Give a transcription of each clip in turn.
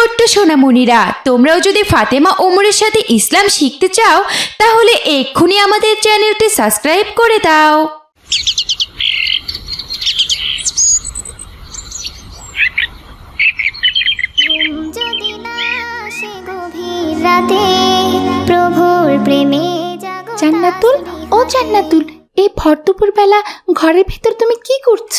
ছোট্ট সোনামণিরা তোমরাও যদি ফাতেমা ওমরের সাথে ইসলাম শিখতে চাও তাহলে এক্ষুনি আমাদের চ্যানেলটি সাবস্ক্রাইব করে দাও। রাতে প্রভুর প্রেমে জান্নাতুল ও জান্নাতুল এই ভর দুপুর বেলা ঘরের ভিতর তুমি কি করছ?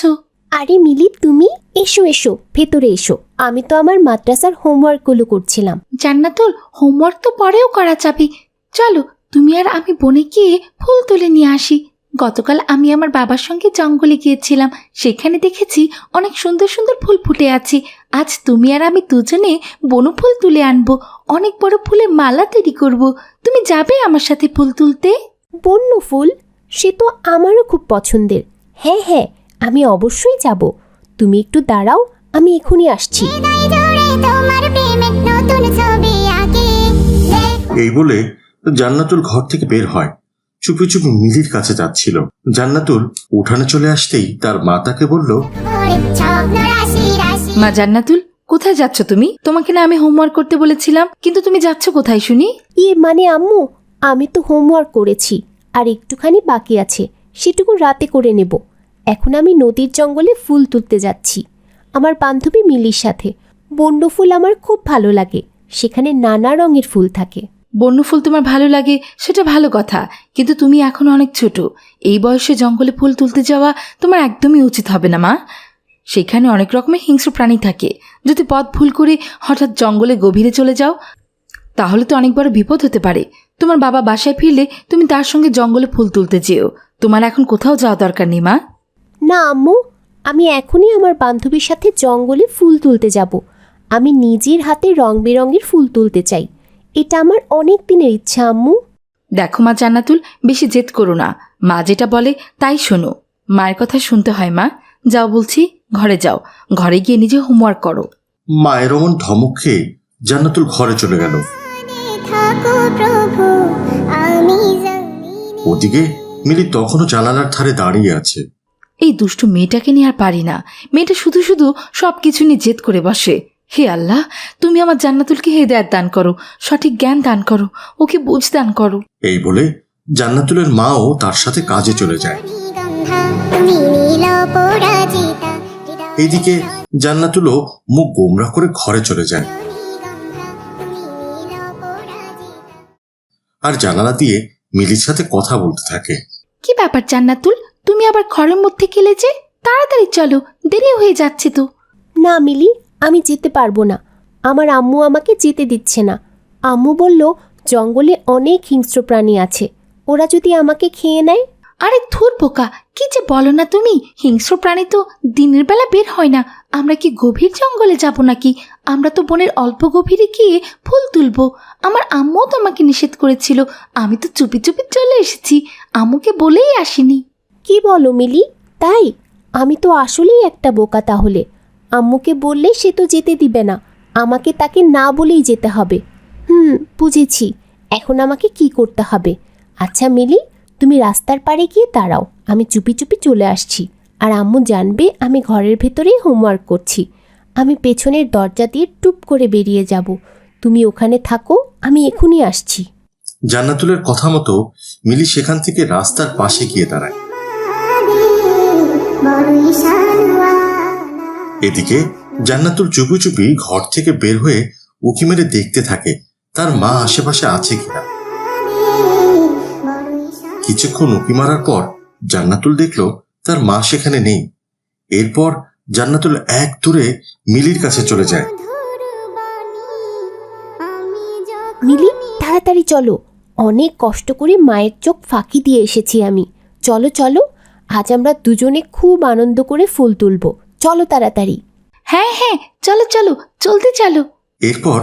আরে মিলি তুমি এসো এসো ভেতরে এসো। আমি তো আমার মাদ্রাসার হোমওয়ার্কগুলো করছিলাম। জান্নাতুল হোমওয়ার্ক তো পরেও করা যাবে। চলো তুমি আর আমি বনে গিয়ে ফুল তুলে নিয়ে আসি। গতকাল আমি আমার বাবার সঙ্গে জঙ্গলে গিয়েছিলাম। সেখানে দেখেছি অনেক সুন্দর সুন্দর ফুল ফুটে আছে। আজ তুমি আর আমি দুজনে বনু ফুল তুলে আনব। অনেক বড় ফুলের মালা তৈরি করব। তুমি যাবে আমার সাথে ফুল তুলতে? বন্য ফুল? সে তো আমারও খুব পছন্দের। হ্যাঁ হ্যাঁ আমি অবশ্যই যাব। তুমি একটু দাঁড়াও আমি এখনই আসছি। এই বলে জান্নাতুল ঘর থেকে বের হয়। চুপি চুপি মিলির কাছে যাচ্ছিল। জান্নাতুল উঠানে চলে আসতেই তার মা তাকে বলল মা জান্নাতুল কোথায় যাচ্ছ তুমি? তোমাকে না আমি হোমওয়ার্ক করতে বলেছিলাম কিন্তু তুমি যাচ্ছ কোথায় শুনি? ইয়ে মানে আম্মু আমি তো হোমওয়ার্ক করেছি আর একটুখানি বাকি আছে সেটুকু রাতে করে নেব। এখন আমি নদীর জঙ্গলে ফুল তুলতে যাচ্ছি। আমার বান্ধবী মিলির সাথে। বন্য ফুল আমার খুব ভালো লাগে। সেখানে নানা রঙের ফুল থাকে। বন্য ফুল তোমার ভালো লাগে, সেটা ভালো কথা। কিন্তু তুমি এখন অনেক ছোট। এই বয়সে জঙ্গলে ফুল তুলতে যাওয়া তোমার একদমই উচিত হবে না, মা। সেখানে অনেক রকমের হিংস্র প্রাণী থাকে। যদি পথ ভুল করে হঠাৎ জঙ্গলে গভীরে চলে যাও, তাহলে তো অনেক বড় বিপদ হতে পারে। তোমার বাবা বাসায় ফিরলে তুমি তার সঙ্গে জঙ্গলে ফুল তুলতে যেও। তোমার এখন কোথাও যাওয়া দরকার নেই, মা। না আম্মু আমি এখনই আমার বান্ধবীর সাথে জঙ্গলে ফুল তুলতে যাব। আমি নিজের হাতে রং বেরঙের ফুল তুলতে চাই। এটা আমার অনেক দিনের ইচ্ছা আম্মু। দেখো মা জান্নাতুল বেশি জেদ করো না। মা যেটা বলে তাই শোনো। মায়ের কথা শুনতে হয় মা। যাও বলছি ঘরে যাও। ঘরে গিয়ে নিজে হোমওয়ার্ক করো। মায়ের অমন ধমক খেয়ে জান্নাতুল ঘরে চলে গেল। ওদিকে মিলি তখনও জানালার ধারে দাঁড়িয়ে আছে। এই দুষ্টু মেয়েটাকে নিয়ে আর পারি না। মেয়েটা শুধু শুধু সব কিছু নিয়ে জেদ করে বসে। হে আল্লাহ তুমি আমার জান্নাতুলকে হেদায়াত দান করো সঠিক জ্ঞান দান করো ওকে বুঝ দান করো। এই বলে জান্নাতুলের মাও তার সাথে কাজে চলে যায়। এইদিকে জান্নাতুলও মুখ গোমরা করে ঘরে চলে যায়। আর জানালা দিয়ে মিলির সাথে কথা বলতে থাকে। কি ব্যাপার জান্নাতুল? তুমি আবার ঘরের মধ্যে খেলে যে? তাড়াতাড়ি চলো দেরি হয়ে যাচ্ছে তো। না মিলি আমি যেতে পারব না। আমার আম্মু আমাকে যেতে দিচ্ছে না। আম্মু বলল জঙ্গলে অনেক হিংস্র প্রাণী আছে। ওরা যদি আমাকে খেয়ে নেয়? আরে ধুর পোকা কি যে বলো না তুমি? হিংস্র প্রাণী তো দিনের বেলা বের হয় না। আমরা কি গভীর জঙ্গলে যাব নাকি? আমরা তো বনের অল্প গভীরে গিয়ে ফুল তুলবো। আমার আম্মুও তো আমাকে নিষেধ করেছিল। আমি তো চুপি চুপি চলে এসেছি। আম্মুকে বলেই আসিনি। কি বলো মিলি? তাই? আমি তো আসলেই একটা বোকা তাহলে। আম্মুকে বললে সে তো যেতে দিবে না। আমাকে তাকে না বলেই যেতে হবে। হুম, বুঝেছি। এখন আমাকে কি করতে হবে? আচ্ছা মিলি, তুমি রাস্তার পাড়ে গিয়ে দাঁড়াও। আমি চুপি চুপি চলে আসছি। আর আম্মু জানবে আমি ঘরের ভেতরেই হোমওয়ার্ক করছি। আমি পেছনের দরজা দিয়ে টুপ করে বেরিয়ে যাব। তুমি ওখানে থাকো, আমি এখনই আসছি। জান্নাতুলের কথা মতো মিলি সেখান থেকে রাস্তার পাশে গিয়ে দাঁড়ায়। এদিকে জান্নাতুল চুপি চুপি ঘর থেকে বের হয়ে উকি মেরে দেখতে থাকে তার মা আশেপাশে আছে কিনা। কিছুক্ষণ উকি মারার পর জান্নাতুল দেখল তার মা সেখানে নেই। এরপর জান্নাতুল এক দূরে মিলির কাছে চলে যায়। মিলি তাড়াতাড়ি চলো। অনেক কষ্ট করে মায়ের চোখ ফাঁকি দিয়ে এসেছি আমি। চলো চলো আজ আমরা দুজনে খুব আনন্দ করে ফুল তুলবো। চলো তাড়াতাড়ি। হ্যাঁ হ্যাঁ চলো চলো চলতে চলো। এরপর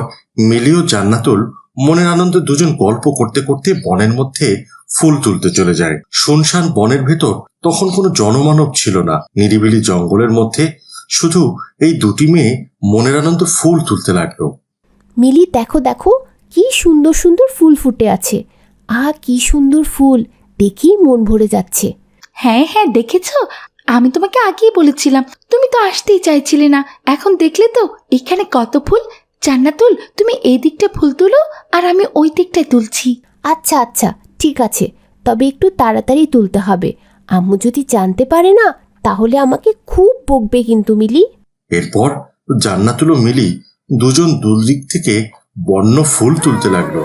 মিলি ও জান্নাতুল মনের আনন্দে দুজন গল্প করতে করতে বনের মধ্যে ফুল তুলতে চলে যায়। শুনশান বনের ভেতর তখন কোনো জনমানব ছিল না। নিরিবিলি জঙ্গলের মধ্যে শুধু এই দুটি মেয়ে মনের আনন্দ ফুল তুলতে লাগল। মিলি দেখো দেখো কি সুন্দর সুন্দর ফুল ফুটে আছে। আ কি সুন্দর ফুল। দেখেই মন ভরে যাচ্ছে। হ্যাঁ হ্যাঁ দেখেছ? আমি তোমাকে আগেই বলেছিলাম তুমি তো আসতেই চাইছিলে না। এখন দেখলে তো এখানে কত ফুল। জান্নাতুল তুমি এই দিকটা ফুল তুলো আর আমি ওই দিকটায় তুলছি। আচ্ছা আচ্ছা ঠিক আছে। তবে একটু তাড়াতাড়ি তুলতে হবে। আম্মু যদি জানতে পারে না তাহলে আমাকে খুব বকবে কিন্তু মিলি। এরপর জান্নাতুল ও মিলি দুজন দুদিক থেকে বন্য ফুল তুলতে লাগল।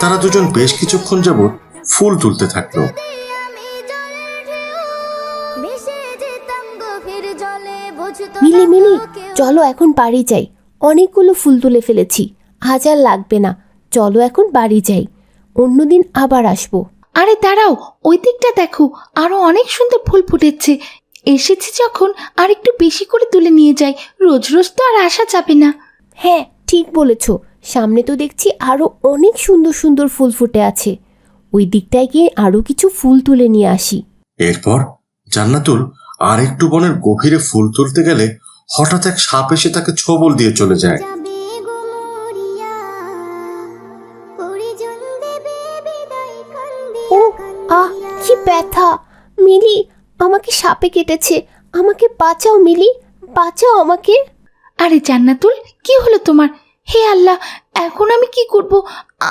তারা দুজন বেশ কিছুক্ষণ যাবৎ ফুল তুলতে থাকল। মিলি মিলি চলো এখন বাড়ি যাই। অনেকগুলো ফুল তুলে ফেলেছি। আজ আর লাগবে না। চলো এখন বাড়ি যাই। অন্যদিন আবার আসব। আরে দাঁড়াও ওই দিকটা দেখো। আরও অনেক সুন্দর ফুল ফুটেছে। এসেছি যখন আর একটু বেশি করে তুলে নিয়ে যাই। রোজ রোজ তো আর আসা যাবে না। হ্যাঁ ঠিক বলেছ। সামনে তো দেখছি আরও অনেক সুন্দর সুন্দর ফুল ফুটে আছে। ওই দিকটায় গিয়ে আরও কিছু ফুল তুলে নিয়ে আসি। এরপর জান্নাতুল আর একটু বনের গভীরে ফুল তুলতে গেলে হঠাৎ এক সাপ এসে তাকে ছোবল দিয়ে চলে যায়। ও আহ কি ব্যথা। মিলি আমাকে সাপে কেটেছে। আমাকে বাঁচাও মিলি। বাঁচাও আমাকে। আরে জান্নাতুল কি হলো তোমার? হে আল্লাহ এখন আমি কি করব?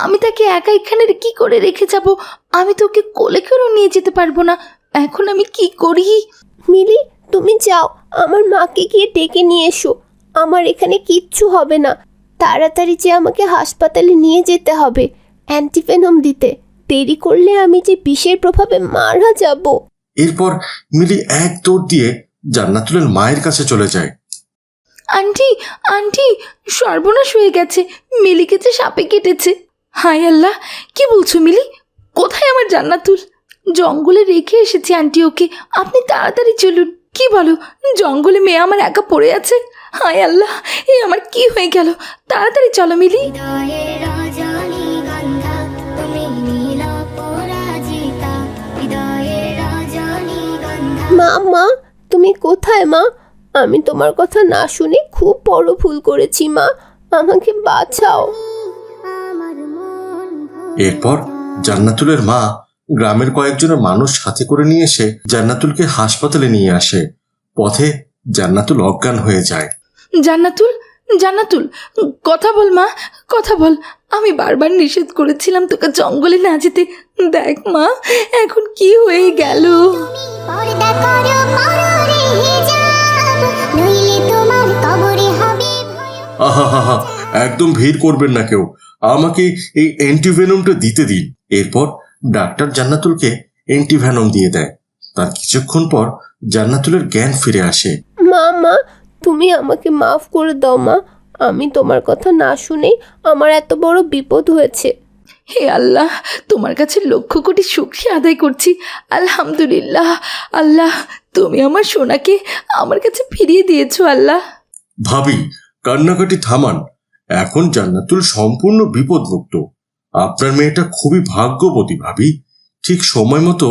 আমি তাকে একা এখানে কি করে রেখে যাব? আমি তোকে কোলে করেও নিয়ে যেতে পারব না। এখন আমি কি করি? মিলি তুমি যাও। আমার মাকে গিয়ে ডেকে নিয়ে এসো। আমার এখানে কিচ্ছু হবে না। তাড়াতাড়ি যে আমাকে হাসপাতালে নিয়ে যেতে হবে। অ্যান্টিভেনম দিতে। দেরি করলে আমি যে বিষের প্রভাবে মারা যাব। এরপর মিলি এক দৌড় দিয়ে জান্নাতুলের মায়ের কাছে চলে যায়। আন্টি আন্টি সর্বনাশ হয়ে গেছে। মিলিকে যে সাপে কেটেছে। হাই আল্লাহ কি বলছো মিলি? কোথায় আমার জান্নাতুল? জঙ্গলে রেখে এসেছি আন্টি ওকে। আপনি তাড়াতাড়ি চলুন। কি বলো? জঙ্গলে মেয়ে আমার একা পড়ে আছে? হায় আল্লাহ এ আমার কি হয়ে গেল? তাড়াতাড়ি চলো মিলি। মা মা তুমি কোথায় মা? আমি তোমার কথা না শুনে খুব বড় ভুল করেছি মা। আমাকে বাঁচাও। এরপর জান্নাতুলের মা গ্রামের কয়েকজনের মানুষ সাথে করে নিয়ে এসে জান্নাতুলকে হাসপাতালে নিয়ে আসে। পথে জান্নাতুল অজ্ঞান হয়ে যায়। জান্নাতুল জান্নাতুল কথা বল মা কথা বল। আমি বারবার নিষেধ করেছিলাম তোকে জঙ্গলে না যেতে। দেখ মা এখন কি হয়ে গেল? পর্দা করো পররে হিজাব নইলে তোমার কবরে হবে ভয় আহা হা হা একদম ভিড় করবেন না কেউ। আমাকে এই অ্যান্টিভেনমটা দিতে দিন। এরপর ডাক্তার জান্নাতুলকে অ্যান্টিভেনম দিয়ে দেয়। তার কিছুক্ষণ পর জান্নাতুলের জ্ঞান ফিরে আসে। মা মা তুমি আমাকে মাফ করে দাও মা। আমি তোমার কথা না শুনেই আমার এত বড় বিপদ হয়েছে। হে আল্লাহ তোমার কাছে লক্ষ কোটি শুক্রিয়া আদায় করছি। আলহামদুলিল্লাহ আল্লাহ তুমি আমার সোনাকে আমার কাছে ফিরিয়ে দিয়েছ আল্লাহ। ভাবি কান্নাকাটি থামান। এখন জান্নাতুল সম্পূর্ণ বিপদমুক্ত। আপনার মেয়েটা খুবই ভাগ্যবতী ভাবি। ঠিক সময় মতো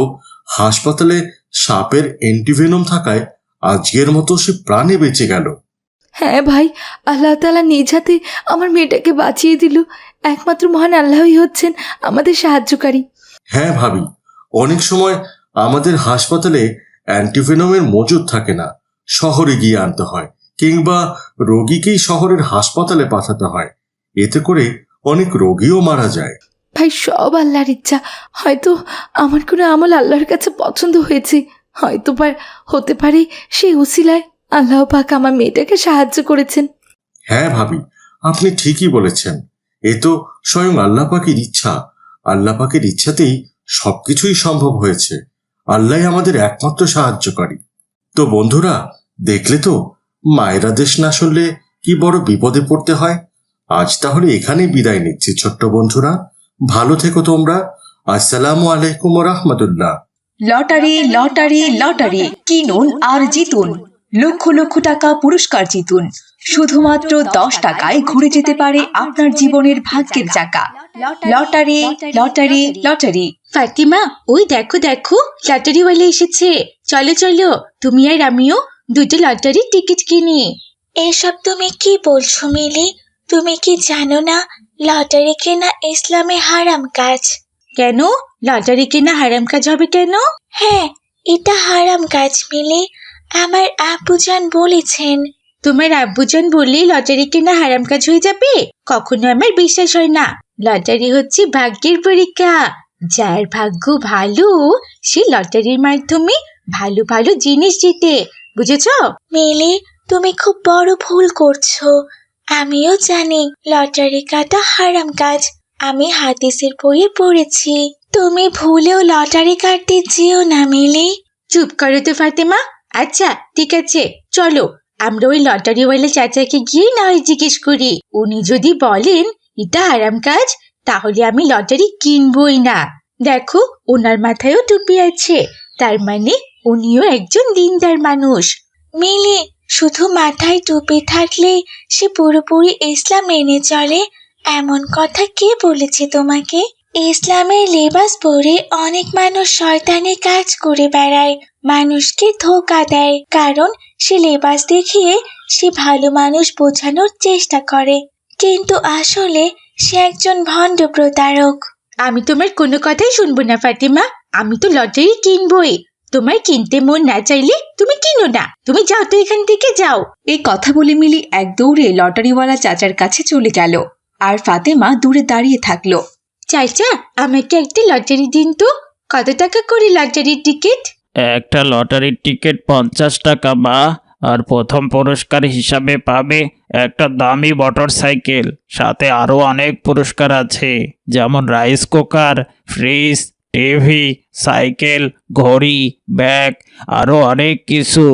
হাসপাতালে সাপের অ্যান্টিভেনম থাকায় আজকের মতো সে প্রাণে বেঁচে গেল। হ্যাঁ ভাই আল্লাহ তালা নিজ হাতে আমার মেয়েটাকে বাঁচিয়ে দিল। একমাত্র মহান আল্লাহই হচ্ছেন আমাদের সাহায্যকারী। হ্যাঁ ভাবি অনেক সময় আমাদের হাসপাতালে অ্যান্টিভেনমের মজুদ থাকে না শহরে গিয়ে আনতে হয় কিংবা রোগীকেই শহরের হাসপাতালে পাঠাতে হয়। এতে করে অনেক রোগীও মারা যায়। ভাই সব আল্লাহর ইচ্ছা। হয়তো আমার কোনো আমল আল্লাহর কাছে পছন্দ হয়েছে। হয়তো হতে পারে সেই উসিলায় আল্লাহ পাক আমার মেয়েটাকে সাহায্য করেছেন। হ্যাঁ ভাবি, আপনি ঠিকই বলেছেন। এ তো স্বয়ং আল্লাহ পাকের ইচ্ছা। আল্লাহ পাকের ইচ্ছাতেই সবকিছুই সম্ভব হয়েছে। আল্লাহ আমাদের একমাত্র সাহায্যকারী। তো বন্ধুরা, দেখলে তো মায়েরা দেশ না শুনলে কি বড় বিপদে পড়তে হয়? আজ তাহলে এখানেই বিদায় নিচ্ছি ছোট্ট বন্ধুরা। ভালো থেকো তোমরা। আসসালামু আলাইকুম রহমতুল্লাহ। Lottery lottery lottery. কিনুন আর জিতুন। লক্ষ লক্ষ টাকা পুরস্কার জিতুন। শুধুমাত্র দশ টাকায় ঘুরে যেতে পারে আপনার জীবনের ভাগ্যের চাকা। Lottery lottery lottery. ফাতিমা ওই দেখো দেখো লটারিওয়ালা এসেছে। চলো চলো তুমি আর আমিও দুটো লটারির টিকিট কিনি। এসব তুমি কি বলছো মিলি? তুমি কি জানো না লটারি কেনা ইসলামে হারাম কাজ? কেন? লটারি কেনা হারাম কাজ হবে কেন? হ্যাঁ এটা হারাম কাজ মিলি। আমার আব্বুজান বলেছেন। তোমার আব্বুজান বললে লটারি কেনা হারাম কাজ হয়ে যাবে? কখনো আমার বিশ্বাস হয় না। লটারি হচ্ছে ভাগ্যের পরীক্ষা। যার ভাগ্য ভালো সে লটারির মাধ্যমে ভালো ভালো জিনিস জিতে। বুঝেছ? মিলি তুমি খুব বড় ভুল করছ। আমিও জানি লটারি কাটা হারাম কাজ। আমি হাদিসের বইয়ে পড়েছি। তুমি ভুলেও লটারি কাটতে যেও না মিলি। চুপ করো তো ফাতেমা। আচ্ছা ঠিক আছে চলো। আমরা ওই লটারিওয়ালা চাচাকে গিয়ে না হয় জিজ্ঞেস করি। উনি যদি বলেন এটা আরাম কাজ তাহলে আমি লটারি কিনবই না। দেখো ওনার মাথায়ও টুপি আছে। তার মানে উনিও একজন দিনদার মানুষ। মিলি শুধু মাথায় টুপি থাকলে সে পুরোপুরি ইসলাম মেনে চলে এমন কথা কে বলেছে তোমাকে? ইসলামের লেবাস পরে অনেক মানুষ শয়তানি কাজ করে বেড়ায় মানুষকে ধোকা দেয় কারণ সে লেবাস দেখিয়ে সে ভালো মানুষ বোঝানোর চেষ্টা করে। কিন্তু আসলে সে একজন ভণ্ড প্রতারক। আমি তোমার কোনো কথাই শুনব না ফাতিমা। আমি তো লটারি কিনবই। তোমার কিনতে মন না চাইলে তুমি কিনো না। তুমি যাও তো এখান থেকে যাও। এই কথা বলে মিলি এক দৌড়ে লটারিওয়ালা চাচার কাছে চলে গেল। আর ফাতেমা দূরে দাঁড়িয়ে থাকল। চাচা আমাকে একটা লটারি দিন তো। কত টাকা করে লটারির টিকিট? একটা লটারির টিকিট পঞ্চাশ টাকা বা আর প্রথম পুরস্কার হিসাবে পাবে একটা দামি মোটর সাইকেল সাথে আরও অনেক পুরস্কার আছে যেমন rice cooker fridge TV cycle ঘড়ি ব্যাগ আরও অনেক কিছু।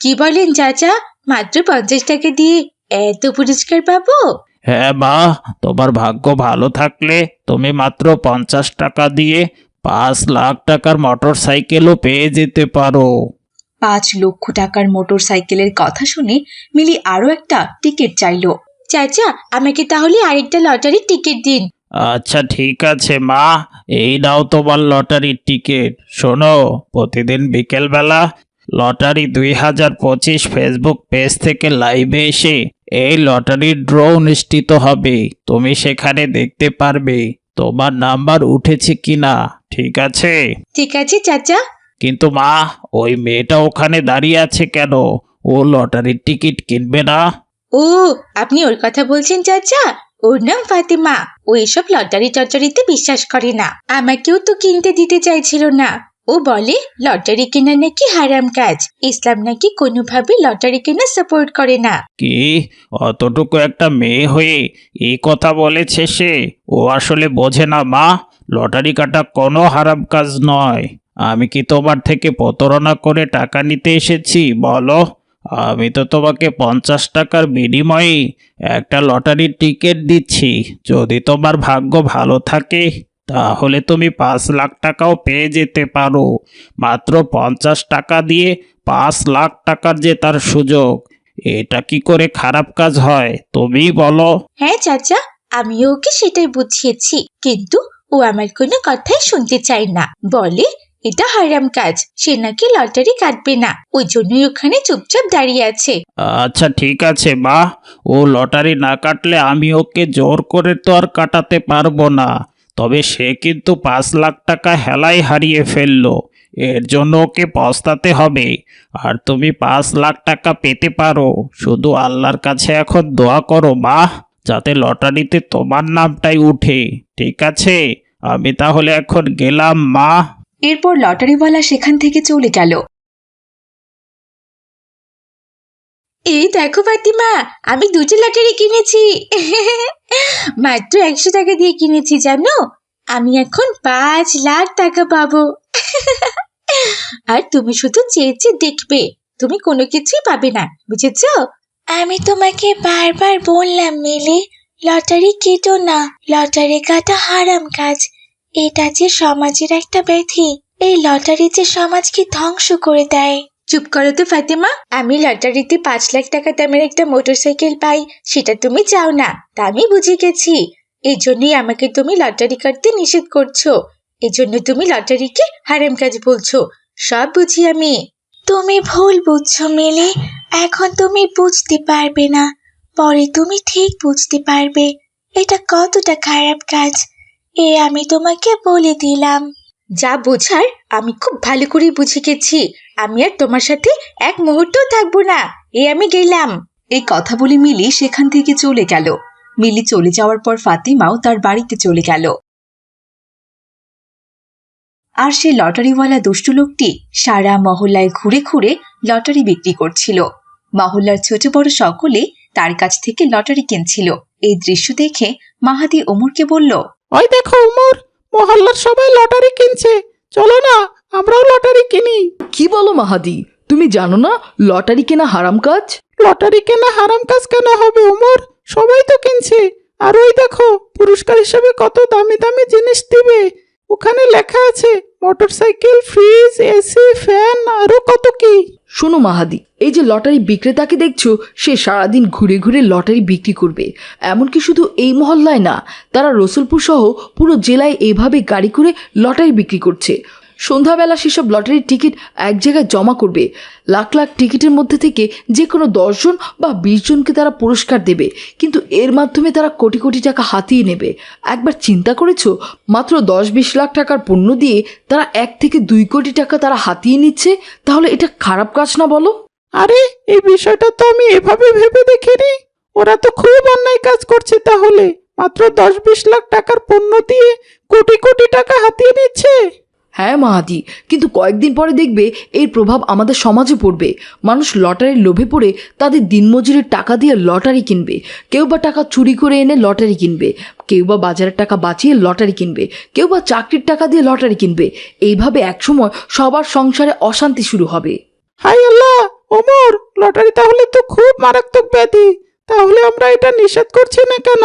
কি বলেন চাচা? মাত্র পঞ্চাশ টাকা দিয়ে এত পুরস্কার পাবো? হ্যাঁ মা তোমার ভাগ্য ভালো থাকলে তুমি মাত্র পঞ্চাশ টাকা দিয়ে পাঁচ লাখ টাকার মোটর সাইকেলও পেয়ে যেতে পারো। পাঁচ লক্ষ টাকার মোটর সাইকেলের কথা শুনে মিলি আরও একটা টিকিট চাইলো। চাচা আমাকে তাহলে আরেকটা লটারির টিকিট দিন। আচ্ছা ঠিক আছে মা এই নাও তোমার লটারির টিকিট। শোনো প্রতিদিন বিকেলবেলা লটারি দুই হাজার পঁচিশ ফেসবুক পেজ থেকে লাইভে এসে এই লটারির ড্র অনুষ্ঠিত হবে। তুমি সেখানে দেখতে পারবে তোমার নাম্বার উঠেছে কিনা। ঠিক আছে? ঠিক আছে চাচা। কিন্তু মা ওই মেয়েটা ওখানে দাঁড়িয়ে আছে কেন? ও লটারির টিকিট কিনবে না? ও আপনি ওর কথা বলছেন চাচা? ওর নাম ফাতেমা। ও এসব লটারি টটারিতে বিশ্বাস করে না। আমাকেও তো কিনতে দিতে চাইছিল না। ও বলে, লটারি কেনা নাকি হারাম কাজ? ইসলাম নাকি কোনোভাবে লটারি কেনা সাপোর্ট করে না? কি? অতটুকু একটা মেয়ে হয়ে এই কথা বলেছে সে? ও আসলে বোঝে না, মা। লটারি কাটা কোনো হারাম কাজ নয়। আমি কি তোমার থেকে প্রতারণা করে টাকা নিতে এসেছি? বলো। আমি তো তোমাকে পঞ্চাশ টাকার বিনিময়ে একটা লটারির টিকিট দিচ্ছি। যদি তোমার ভাগ্য ভালো থাকে তাহলে তুমি পাঁচ লাখ টাকাও পেয়ে যেতে পারো। মাত্র পঞ্চাশ টাকা দিয়ে পাঁচ লাখ টাকার যে তার সুযোগ এটা কি করে খারাপ কাজ হয়? তুমি বলো। হ্যাঁ চাচা আমি ওকে সেটাই বুঝিয়েছি। কিন্তু ও আমার কোনো কথাই শুনতে চায় না। বলে এটা হারাম কাজ সে নাকি লটারি কাটবে না। ওই জন্যই ওখানে চুপচাপ দাঁড়িয়ে আছে। আচ্ছা ঠিক আছে মা। ও লটারি না কাটলে আমি ওকে জোর করে তো আর কাটাতে পারব না। তবে সে কিন্তু পাঁচ লাখ টাকা হেলাই হারিয়ে ফেলল। এর জন্য ওকে পস্তাতে হবে। আর তুমি পাঁচ লাখ টাকা পেতে পারো। শুধু আল্লাহর কাছে এখন দোয়া করো মা যাতে লটারিতে তোমার নামটাই উঠে। ঠিক আছে? আমি তাহলে এখন গেলাম, মা। এরপর লটারিওয়ালা সেখান থেকে চলে গেল। এই দেখো ফাতিমা, আমি দুটো লটারি কিনেছি। মাত্র একশো টাকা দিয়ে কিনেছি, জানো? আমি এখন পাঁচ লাখ টাকা পাবো। আর তুমি শুধু চেয়ে চেয়ে দেখবে, তুমি কোনো কিছুই পাবে না, বুঝেছ? আমি তোমাকে বারবার বললাম, মেলে, লটারি কেটো না, লটারি কাটা হারাম কাজ। এটা যে সমাজের একটা ব্যাধি, এই লটারি যে সমাজকে ধ্বংস করে দেয়। চুপ করো তো, ফাতেমা। আমি লটারিতে পাঁচ লাখ টাকা দামের একটা মোটরসাইকেল পাই, সেটা তুমি চাও না, তা আমি বুঝে গেছি। এই জন্যই আমাকে তুমি লটারি কাটতে নিষেধ করছ। এই জন্য তুমি লটারিকে হারাম কাজ বলছো। সব বুঝি আমি। তুমি ভুল বুঝছ, মিলি। এখন তুমি বুঝতে পারবে না। পরে তুমি ঠিক বুঝতে পারবে। এটা কতটা খারাপ কাজ। এ আমি তোমাকে বলে দিলাম। যা বোঝার আমি খুব ভালো করে বুঝে গেছি। আমি আর তোমার সাথে এক মুহূর্তও থাকব না। এ আমি গেলাম। এই কথা বলে মিলি সেখান থেকে চলে গেল। মিলি চলে যাওয়ার পর ফাতিমাও তার বাড়িতে চলে গেল। আর সে লটারিওয়ালা দুষ্টু লোকটি সারা মহল্লায় ঘুরে ঘুরে লটারি বিক্রি করছিল। মহল্লার ছোট বড় সকলে তার কাছ থেকে লটারি কিনছিল। এই দৃশ্য দেখে মাহাদি ওমরকে বলল ওই দেখো উমর মহল্লার সবাই লটারি কিনছে। চলো না আমরাও লটারি কিনি। কি বলো মাহাদি? তুমি জানো না লটারি কেনা হারাম কাজ? লটারি কেনা হারাম কাজ কেন হবে উমর? সবাই তো কিনছে। আর ওই দেখো পুরস্কার হিসেবে কত দামি দামি জিনিস দিবে। ওখানে লেখা আছে মোটরসাইকেল, ফ্রিজ, এসি, ফ্যান, আরও কত কি? শোনো মাহাদি, এই যে লটারি বিক্রেতাকে দেখছ, সে সারাদিন ঘুরে ঘুরে লটারি বিক্রি করবে। এমনকি শুধু এই মহল্লায় না, তারা রসুলপুর সহ পুরো জেলায় এইভাবে গাড়ি করে লটারি বিক্রি করছে। সন্ধ্যাবেলা সেসব লটারির টিকিট এক জায়গায় জমা করবে। লাখ লাখ টিকিটের মধ্যে থেকে যে কোনো দশজন বা বিশ জনকে তারা পুরস্কার দেবে। কিন্তু এর মাধ্যমে তারা কোটি কোটি টাকা হাতিয়ে নেবে। একবার চিন্তা করেছ? মাত্র দশ বিশ লাখ টাকার পণ্য দিয়ে তারা এক থেকে দুই কোটি টাকা তারা হাতিয়ে নিচ্ছে? তাহলে এটা খারাপ কাজ না বলো? আরে, এই বিষয়টা তো আমি এভাবে ভেবে দেখিনি। ওরা তো খুব অন্যায় কাজ করছে তাহলে। মাত্র দশ বিশ লাখ টাকার পণ্য দিয়ে কোটি কোটি টাকা হাতিয়ে নিচ্ছে। হ্যাঁ মাহাদি কিন্তু কয়েকদিন পরে দেখবে এর প্রভাব আমাদের সমাজে পড়বে। মানুষ লটারির লোভে পড়ে তাদের দিনমজুরির টাকা দিয়ে লটারি কিনবে। কেউ বা টাকা চুরি করে এনে লটারি কিনবে। কেউ বা বাজারের টাকা বাঁচিয়ে লটারি কিনবে। কেউ বা চাকরির টাকা দিয়ে লটারি কিনবে। এইভাবে একসময় সবার সংসারে অশান্তি শুরু হবে। হাই আল্লাহ! ওমর, লটারি তাহলে তো খুব মারাত্মক ব্যাধি। তাহলে আমরা এটা নিষেধ করছি না কেন?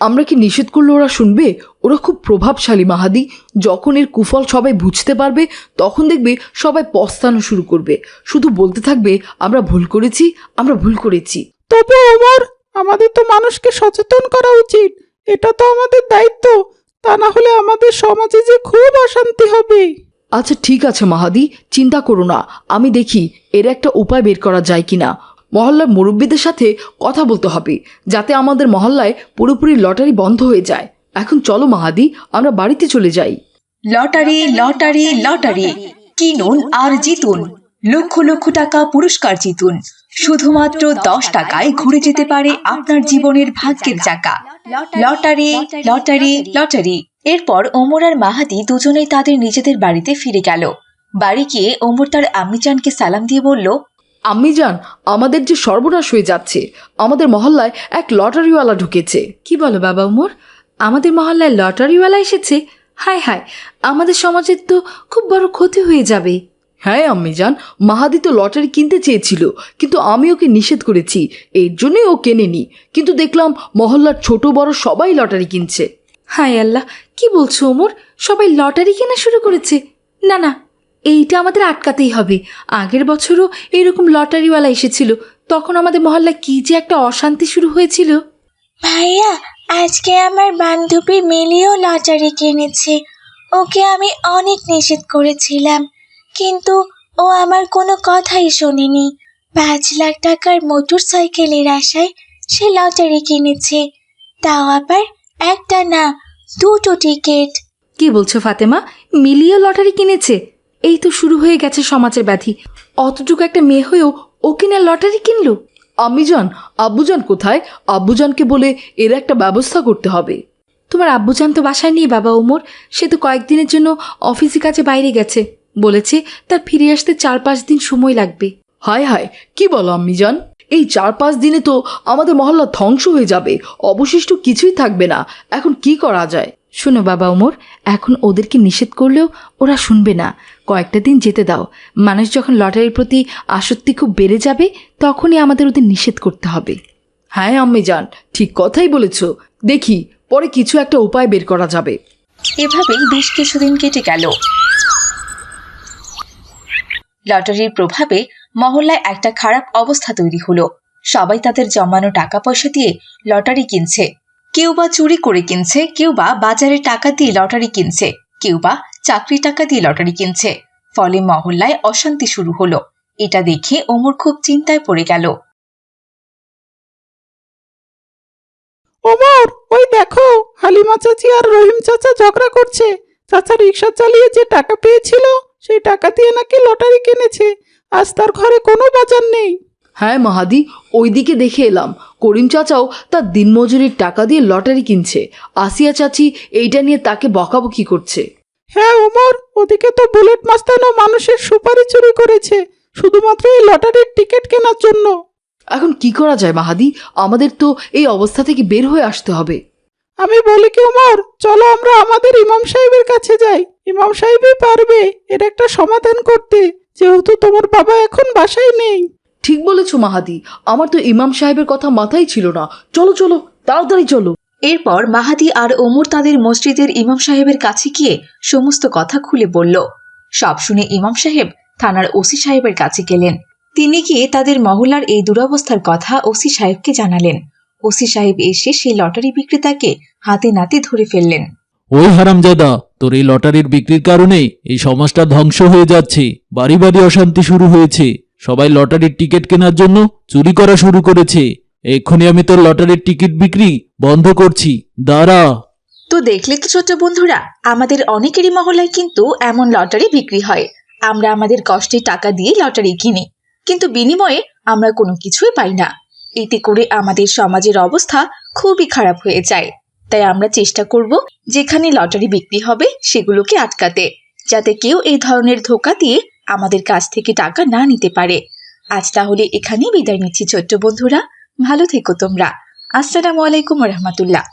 আমরা কি নিষেধ করলে ওরা শুনবে? ওরা খুব প্রভাবশালী মাহাদি। যখন এর কুফল সবাই বুঝতে পারবে তখন দেখবে সবাই পস্তানো শুরু করবে। শুধু বলতে থাকবে আমরা ভুল করেছি আমরা ভুল করেছি। তবে ওমর আমাদের তো মানুষকে সচেতন করা উচিত। এটা তো আমাদের দায়িত্ব। তা না হলে আমাদের সমাজে যে খুব অশান্তি হবে। আচ্ছা ঠিক আছে মাহাদি চিন্তা করো না। আমি দেখি এর একটা উপায় বের করা যায় কিনা। মহল্লার মুরব্বীদের সাথে কথা বলতে হবে, যাতে আমাদের মহল্লায় পুরোপুরি লটারি বন্ধ হয়ে যায়। এখন চলো মাহাদি, আমরা বাড়িতে চলে যাই। লটারি লটারি লটারি, কিনুন আর জিতুন। লক্ষ লক্ষ টাকা পুরস্কার জিতুন। শুধুমাত্র দশ টাকায় ঘুরে যেতে পারে আপনার জীবনের ভাগ্যের চাকা। Lottery lottery lottery. এরপর ওমর আর মাহাদি দুজনেই তাদের নিজেদের বাড়িতে ফিরে গেল। বাড়ি গিয়ে ওমর তার আম্মিজানকে সালাম দিয়ে বলল আম্মি যান আমাদের যে সর্বনাশ হয়ে যাচ্ছে আমাদের মহল্লায় এক লটারিওয়ালা ঢুকেছে। কি বলো বাবা উমর? আমাদের মহল্লায় লটারিওয়ালা এসেছে? হায় হায় আমাদের সমাজের তো খুব বড় ক্ষতি হয়ে যাবে। হ্যাঁ আম্মি যান মাহাদি তো লটারি কিনতে চেয়েছিল কিন্তু আমি ওকে নিষেধ করেছি এর জন্যই ও কেনেনি। কিন্তু দেখলাম মহল্লার ছোট বড় সবাই লটারি কিনছে। হায় আল্লাহ কি বলছো ওমর সবাই লটারি কেনা শুরু করেছে। না না এইটা আমাদের আটকাতেই হবে। আগের বছরও এরকম লটারিওয়ালা এসেছিল। তখন আমাদের মহল্লায় কি যে একটা অশান্তি শুরু হয়েছিল। ভাইয়া আজকে আমার বান্ধবী মিলিও লটারি কিনেছে। ওকে আমি অনেক নিষেধ করেছিলাম কিন্তু ও আমার কোনো কথাই শোনেনি। পাঁচ লাখ টাকার মোটর সাইকেলের আশায় সে লটারি কিনেছে। তাও আবার একটা না দুটো টিকিট। কি বলছো ফাতেমা? মিলিও লটারি কিনেছে? এই তো শুরু হয়ে গেছে সমাজের ব্যাধি। অতটুকু একটা মেয়ে হয়েও ও কিনা লটারি কিনলো? আম্মিজান আব্বুজান কোথায়? আব্বুজানকে বলে এর একটা ব্যবস্থা করতে হবে। তোমার আব্বুজান তো বাসায় নেই বাবা ওমর। সে তো কয়েকদিনের জন্য অফিসের কাছে বাইরে গেছে। বলেছে তার ফিরে আসতে চার পাঁচ দিন সময় লাগবে। হায় হায়, কি বলো আম্মিজান এই চার পাঁচ দিনে তো আমাদের মহল্লা ধ্বংস হয়ে যাবে। অবশিষ্ট কিছুই থাকবে না। এখন কি করা যায়? শোনো বাবা ওমর, এখন ওদেরকে নিষেধ করলেও ওরা শুনবে না। কয়েকটা দিন যেতে দাও। মানুষ যখন লটারির প্রতি আসক্তি খুব বেড়ে যাবে, তখনই আমাদের ওদের নিষেধ করতে হবে। হ্যাঁ আম্মিজান ঠিক কথাই বলেছ। দেখি, পরে কিছু একটা উপায় বের করা যাবে। এভাবেই বেশ কিছুদিন কেটে গেল। লটারির প্রভাবে মহল্লায় একটা খারাপ অবস্থা তৈরি হলো। সবাই তাদের জমানো টাকা পয়সা দিয়ে লটারি কিনছে। কেউ বা চুরি করে কিনছে, কেউ বা বাজারে টাকা দিয়ে লটারি কিনছে, কেউ বা চাকরি টাকা দিয়ে লটারি কিনছে। ফলে মহল্লায় অশান্তি শুরু হলো। এটা দেখে ওমর খুব চিন্তায় পড়ে গেল। ওমর ওই দেখো হালিমা চাচি আর রহিম চাচা ঝগড়া করছে। চাচা রিক্সা চালিয়ে যে টাকা পেয়েছিল সেই টাকা দিয়ে নাকি লটারি কিনেছে। আজ তার ঘরে কোনো বাজার নেই। হ্যাঁ মাহাদি ওইদিকে দেখে এলাম। করিম চাচাও তার দিনমজুরির টাকা দিয়ে লটারি কিনছে। আসিয়া চাচি এইটা নিয়ে তাকে বকাবকি করছে। হ্যাঁ ওমর ওদিকে তো বুলেট মাস্তানও মানুষের সুপারি চুরি করেছে শুধুমাত্র এই লটারির টিকিট কেনার জন্য। এখন কি করা যায় মাহাদি? আমাদের তো এই অবস্থা থেকে বের হয়ে আসতে হবে। আমি বলি কি ওমর চলো আমরা আমাদের ইমাম সাহেবের কাছে যাই। ইমাম সাহেবই পারবে এর একটা সমাধান করতে যেহেতু তোমার বাবা এখন বাসায় নেই। ঠিক বলেছ মাহাদি। আমার তো ইমাম সাহেবের কথা মাথায় ছিল না। চলো চলো তাড়াতাড়ি চলো। এরপর মাহাদি আর ওমর তাদের মসজিদের ইমাম সাহেবের কাছে গিয়ে সমস্ত কথা খুলে বলল। সব শুনে ইমাম সাহেব থানার ওসি সাহেবের কাছে গেলেন। তিনি গিয়ে তাদের মহল্লার এই দুরবস্থার কথা ওসি সাহেবকে জানালেন। ওসি সাহেব এসে সেই লটারি বিক্রেতাকে হাতে নাতে ধরে ফেললেন। ওই হারামজাদা, তোর এই লটারির বিক্রির কারণে এই সমাজটা ধ্বংস হয়ে যাচ্ছে। বাড়ি বাড়ি অশান্তি শুরু হয়েছে। সবাই লটারির টিকিট কেনার জন্য চুরি করা শুরু করেছে। এক্ষুনি আমি তোর লটারির টিকিট বিক্রি বন্ধ করছি। দাঁড়া। তো দেখলে তো ছোট্ট বন্ধুরা, আমাদের অনেকেরই মহলায় কিন্তু এমন লটারি বিক্রি হয়। আমরা আমাদের কষ্টে টাকা দিয়ে লটারি কিনি, কিন্তু বিনিময়ে আমরা কোনো কিছুই পাই না। এতে করে আমাদের সমাজের অবস্থা খুবই খারাপ হয়ে যায়। তাই আমরা চেষ্টা করব যেখানে লটারি বিক্রি হবে সেগুলোকে আটকাতে, যাতে কেউ এই ধরনের ধোকা দিয়ে আমাদের কাছ থেকে টাকা না নিতে পারে। আজ তাহলে এখানেই বিদায় নিচ্ছি ছোট্ট বন্ধুরা। ভালো থেকো তোমরা। আসসালামু আলাইকুম রহমতুল্লাহ।